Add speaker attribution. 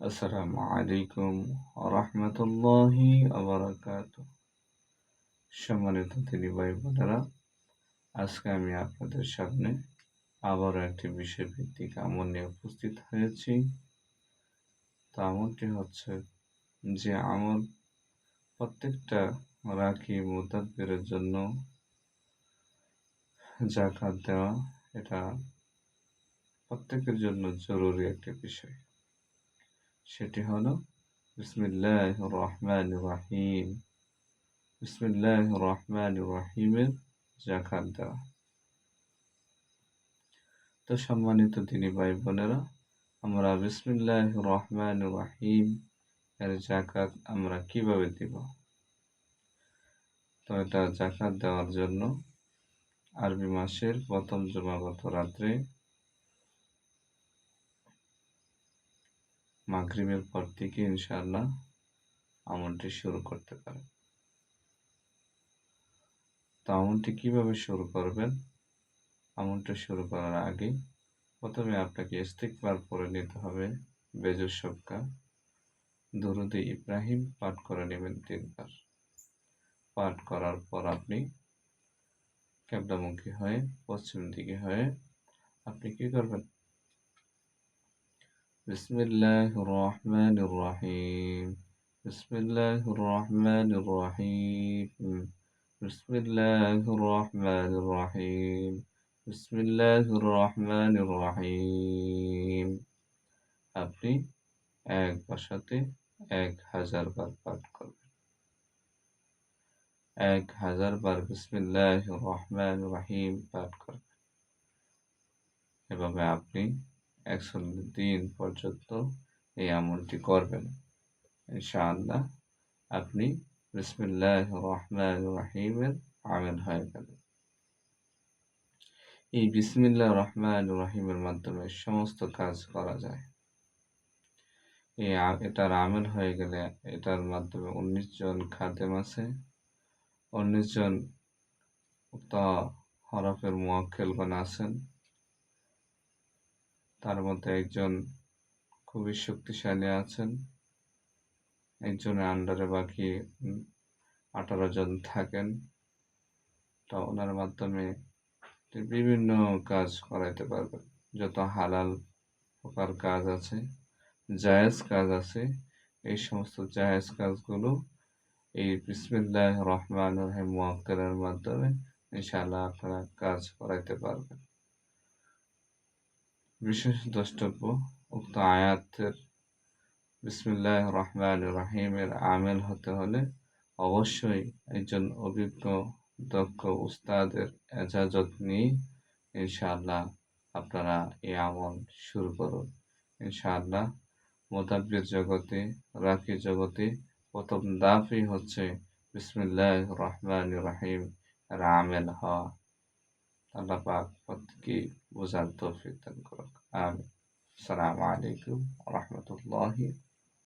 Speaker 1: আসসালামু আলাইকুম রহমতুল্লাহি আবরাকাত সম্মানিত তিনি ভাই বোনেরা, আজকে আমি আপনাদের সামনে আবারও একটি বিষয়ভিত্তিক আমল নিয়ে উপস্থিত হয়েছি। তা আমলটি হচ্ছে যে আমল প্রত্যেকটা রাখি মুতাব্বিরের জন্য জাকাত দেওয়া, এটা প্রত্যেকের জন্য জরুরি একটি বিষয়। সেটি হলো বিসমিল্লাহ রহমান রাহিম বিসমিল্লাহ রহমান রাহিমের জাকাত দেওয়া। তো সম্মানিত তিনি ভাই বোনেরা, আমরা বিসমিল্লাহ রহমান রাহিম এর জাকাত আমরা কীভাবে দিব? তো এটা জাকাত দেওয়ার জন্য আরবি মাসের প্রথম জমাগত রাত্রে মাগরিবের পর থেকে ইনশাআল্লাহ আমলটি শুরু করতে পারেন। তো আমলটি কীভাবে শুরু করবেন? আমলটি শুরু করার আগে প্রথমে আপনাকে স্টিক ইস্তিকবার পরে নিতে হবে, বেজুর সবকা। দরুদে ইব্রাহিম পাঠ করে নেবেন তিনবার। পাঠ করার পর আপনি ক্যাবলামুখী হয়ে পশ্চিম দিকে হয়ে আপনি কি করবেন? بسم الله الرحمن الرحيم بسم الله الرحمن الرحيم بسم الله الرحمن الرحيم بسم الله الرحمن الرحيم আপনি এক ভাষাতে এক হাজার বার পাঠ করবেন এক হাজার বার বিসমিল্লাহ রহমান রহিম পাঠ করবেন এভাবে আপনি একশো দিন পর্যন্ত এই আমলটি করবেন। ইনশাআল্লাহ আপনি বিসমিল্লাহ রহমান রাহিমের আমেল হয়ে গেলেন। এই বিসমিল্লাহ রহমান রাহিমের মাধ্যমে সমস্ত কাজ করা যায়। এই এটার আমেল হয়ে গেলে এটার মাধ্যমে উনিশ জন খাদেম আছে। উনিশ জন হরফের মোয়াক্কেলগণ আছেন। তার মধ্যে একজন খুবই শক্তিশালী আছেন। একজনের আন্ডারে বাকি আঠারো জন থাকেন। তা ওনার মাধ্যমে বিভিন্ন কাজ করাইতে পারবেন। যত হালাল প্রকার কাজ আছে, জায়েজ কাজ আছে, এই সমস্ত জায়েজ কাজগুলো এই বিসমিল্লাহ রহমান রহিম মোয়াক্কেলের মাধ্যমে ইনশাআল্লাহ আপনারা কাজ করাইতে পারবেন। বিশেষ দ্রষ্টব্য, উক্ত আয়াতের বিসমুল্লাহ রহমান রাহিমের আমেল হতে হলে অবশ্যই একজন অভিজ্ঞ, দক্ষ উস্তাদের এজাজত নিয়ে ইনশাআল্লাহ আপনারা এই আমল শুরু করুন। ইনশাআল্লাহ মোতাব্বির জগতে রাখি জগতে প্রথম দাফই হচ্ছে বিসমুল্লাহ রহমান রাহিম এর আমেল হওয়া। আল্লাহ পাক প্রত্যেকে বোঝার তৌফিক দান করুক আমিন আসসালামু আলাইকুম রহমতুল্লাহি